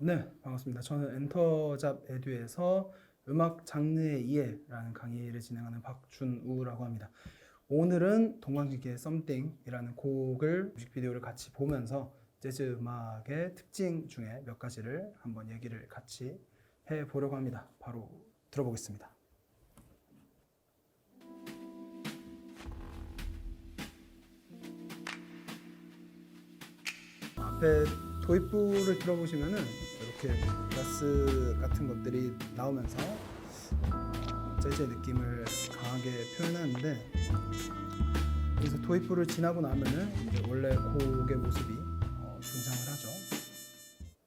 네, 반갑습니다. 저는 엔터잡 에듀에서 음악 장르의 이해라는 강의를 진행하는 박준우라고 합니다. 오늘은 동방신기의 Something이라는 곡을 뮤직비디오를 같이 보면서 재즈 음악의 특징 중에 몇 가지를 한번 얘기를 같이 해 보려고 합니다. 바로 들어보겠습니다. 도입부를 들어보시면은 이렇게 바스 같은 것들이 나오면서 어, 재즈의 느낌을 강하게 표현하는데 여기서 도입부를 지나고 나면은 이제 원래 곡의 모습이 어, 등장을 하죠.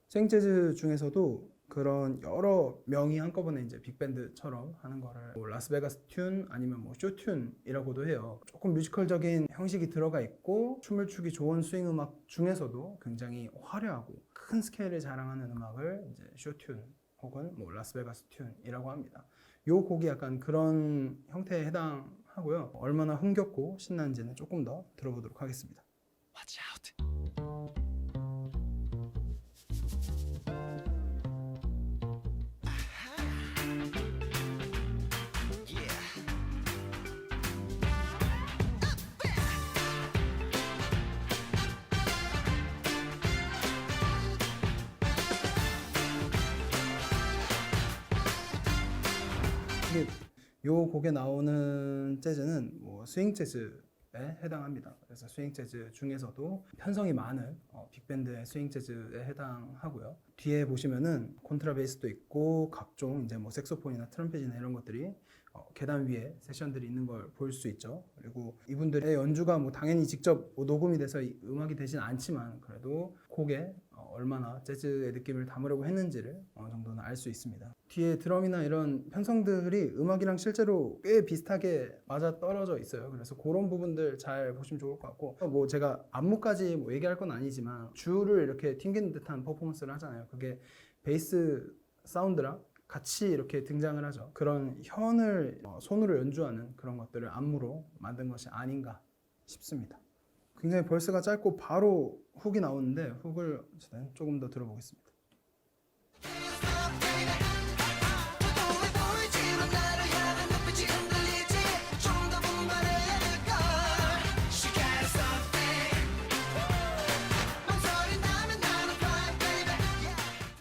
생재즈 중에서도 그런 여러 명이 한꺼번에 이제 빅밴드처럼 하는 거를 뭐 라스베가스 튠 아니면 뭐 쇼튠이라고도 해요. 조금 뮤지컬적인 형식이 들어가 있고 춤을 추기 좋은 스윙 음악 중에서도 굉장히 화려하고 큰 스케일을 자랑하는 음악을 이제 쇼튠 혹은 뭐 라스베가스 튠이라고 합니다. 요 곡이 약간 그런 형태에 해당하고요. 얼마나 흥겹고 신난지는 조금 더 들어보도록 하겠습니다. Watch out. 이게 요 곡에 나오는 재즈는 뭐 스윙 재즈에 해당합니다. 그래서 스윙 재즈 중에서도 편성이 많은 어, 빅밴드의 스윙 재즈에 해당하고요. 뒤에 보시면은 콘트라베이스도 있고 각종 이제 뭐 색소폰이나 트럼펫이나 이런 것들이 어, 계단 위에 세션들이 있는 걸 볼 수 있죠. 그리고 이분들의 연주가 뭐 당연히 직접 뭐 녹음이 돼서 이 음악이 되진 않지만 그래도 곡에 어, 얼마나 재즈의 느낌을 담으려고 했는지를 어느 정도는 알 수 있습니다. 뒤에 드럼이나 이런 편성들이 음악이랑 실제로 꽤 비슷하게 맞아 떨어져 있어요. 그래서 그런 부분들 잘 보시면 좋을 것 같고 뭐 제가 안무까지 뭐 얘기할 건 아니지만 줄을 이렇게 튕기는 듯한 퍼포먼스를 하잖아요. 그게 베이스 사운드랑 같이 이렇게 등장을 하죠. 그런 현을 어, 손으로 연주하는 그런 것들을 안무로 만든 것이 아닌가 싶습니다. 굉장히 벌스가 짧고 바로 훅이 나오는데 훅을 조금 더 들어보겠습니다.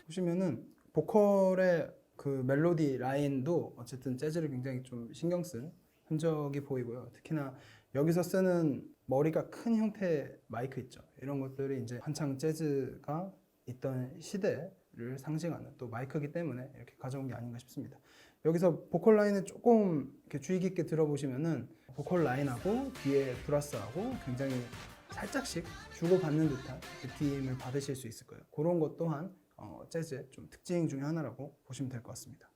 보시면은 보컬의 그 멜로디 라인도 어쨌든 재즈를 굉장히 좀 신경 쓴 흔적이 보이고요. 특히나 여기서 쓰는 머리가 큰 형태의 마이크 있죠. 이런 것들이 이제 한창 재즈가 있던 시대를 상징하는 또 마이크이기 때문에 이렇게 가져온 게 아닌가 싶습니다. 여기서 보컬 라인을 조금 이렇게 주의 깊게 들어보시면은 보컬 라인하고 뒤에 브라스하고 굉장히 살짝씩 주고받는 듯한 느낌을 받으실 수 있을 거예요. 그런 것 또한 어, 재즈의 좀 특징 중에 하나라고 보시면 될 것 같습니다.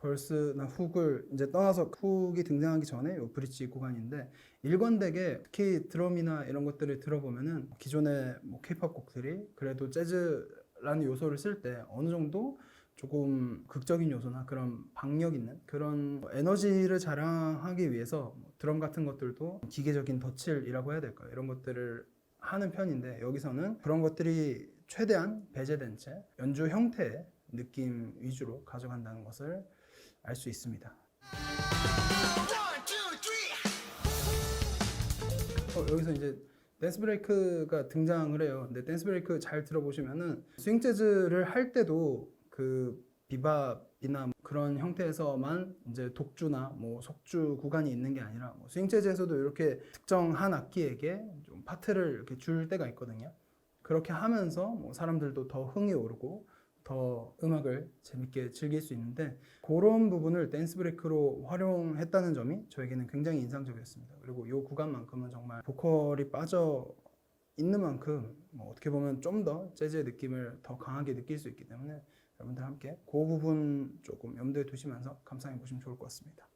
벌스나 훅을 이제 떠나서 훅이 등장하기 전에 요 브릿지 구간인데 일관되게 특히 드럼이나 이런 것들을 들어보면은 기존의 뭐 케이팝 곡들이 그래도 재즈라는 요소를 쓸 때 어느 정도 조금 극적인 요소나 그런 박력 있는 그런 에너지를 자랑하기 위해서 뭐 드럼 같은 것들도 기계적인 덧칠이라고 해야 될까요? 이런 것들을 하는 편인데 여기서는 그런 것들이 최대한 배제된 채 연주 형태의 느낌 위주로 가져간다는 것을 알 수 있습니다. 어, 여기서 이제 댄스 브레이크가 등장을 해요. 근데 댄스 브레이크 잘 들어보시면은 스윙 재즈를 할 때도 그 비밥이나 그런 형태에서만 이제 독주나 뭐 속주 구간이 있는 게 아니라 뭐 스윙 재즈에서도 이렇게 특정한 악기에게 좀 파트를 이렇게 줄 때가 있거든요. 그렇게 하면서 뭐 사람들도 더 흥이 오르고 더 음악을 재밌게 즐길 수 있는데 그런 부분을 댄스 브레이크로 활용했다는 점이 저에게는 굉장히 인상적이었습니다. 그리고 이 구간만큼은 정말 보컬이 빠져 있는 만큼 뭐 어떻게 보면 좀 더 재즈의 느낌을 더 강하게 느낄 수 있기 때문에 여러분들 함께 그 부분 조금 염두에 두시면서 감상해 보시면 좋을 것 같습니다.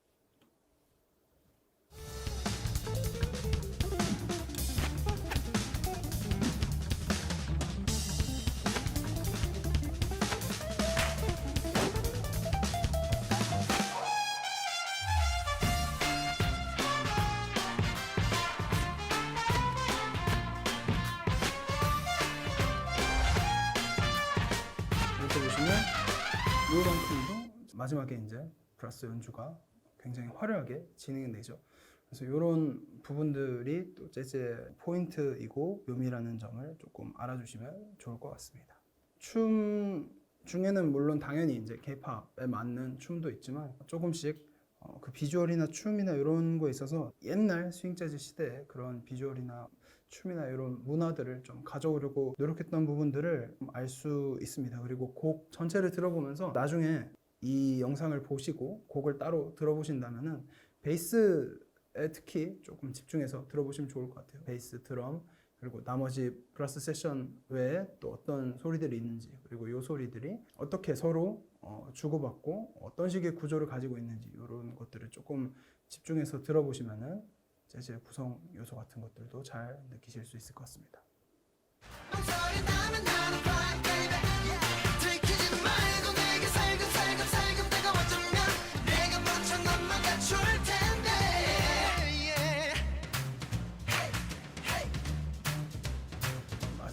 마지막에 이제 브라스 연주가 굉장히 화려하게 진행되죠. 그래서 이런 부분들이 또 재즈의 포인트이고 묘미라는 점을 조금 알아주시면 좋을 것 같습니다. 춤 중에는 물론 당연히 이제 K-팝에 맞는 춤도 있지만 조금씩 어, 그 비주얼이나 춤이나 이런 거에 있어서 옛날 스윙 재즈 시대의 그런 비주얼이나 춤이나 이런 문화들을 좀 가져오려고 노력했던 부분들을 알 수 있습니다. 그리고 곡 전체를 들어보면서 나중에 이 영상을 보시고 곡을 따로 들어보신다면은 베이스에 특히 조금 집중해서 들어보시면 좋을 것 같아요. 베이스, 드럼 그리고 나머지 플러스 세션 외에 또 어떤 소리들이 있는지 그리고 이 소리들이 어떻게 서로 어, 주고받고 어떤 식의 구조를 가지고 있는지 이런 것들을 조금 집중해서 들어보시면은 재즈의 구성 요소 같은 것들도 잘 느끼실 수 있을 것 같습니다.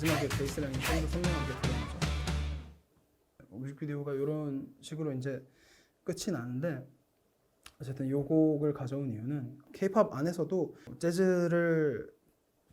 마지막에 베이스 라인이 좀 더 선명하게 들어오죠. 뮤직비디오가 이런 식으로 이제 끝이 나는데 어쨌든 이 곡을 가져온 이유는 K-팝 안에서도 재즈를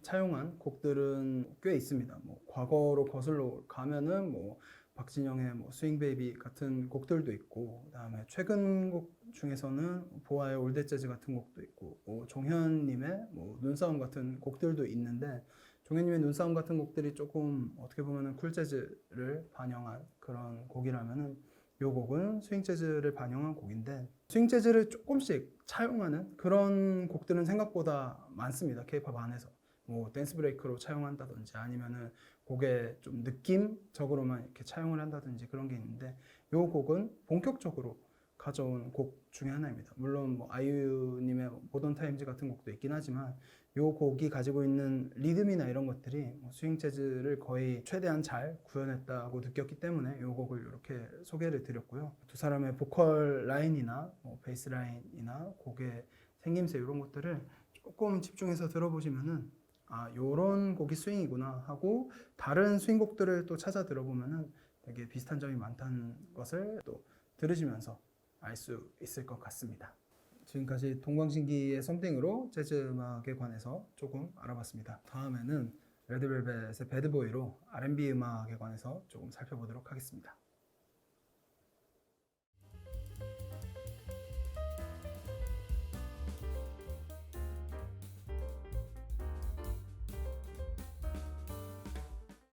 차용한 곡들은 꽤 있습니다. 뭐 과거로 거슬러 가면은 뭐 박진영의 뭐 스윙 베이비 같은 곡들도 있고 그다음에 최근 곡 중에서는 보아의 올드 재즈 같은 곡도 있고 뭐 종현님의 뭐 눈싸움 같은 곡들도 있는데 종현님의 눈싸움 같은 곡들이 조금 어떻게 보면은 쿨 재즈를 반영한 그런 곡이라면은 이 곡은 스윙 재즈를 반영한 곡인데 스윙 재즈를 조금씩 차용하는 그런 곡들은 생각보다 많습니다. K-팝 안에서 뭐 댄스 브레이크로 차용한다든지 아니면은 곡에 좀 느낌적으로만 이렇게 차용을 한다든지 그런 게 있는데 이 곡은 본격적으로 가져온 곡 중에 하나입니다. 물론 뭐 아이유님의 모던 타임즈 같은 곡도 있긴 하지만 이 곡이 가지고 있는 리듬이나 이런 것들이 뭐 스윙 재즈를 거의 최대한 잘 구현했다고 느꼈기 때문에 이 곡을 이렇게 소개를 드렸고요. 두 사람의 보컬 라인이나 뭐 베이스 라인이나 곡의 생김새 이런 것들을 조금 집중해서 들어보시면은 아 요런 곡이 스윙이구나 하고 다른 스윙 곡들을 또 찾아 들어보면은 되게 비슷한 점이 많다는 것을 또 들으시면서 알 수 있을 것 같습니다. 지금까지 동방신기의 썸띵으로 재즈 음악에 관해서 조금 알아봤습니다. 다음에는 레드벨벳의 배드보이로 R&B 음악에 관해서 조금 살펴보도록 하겠습니다.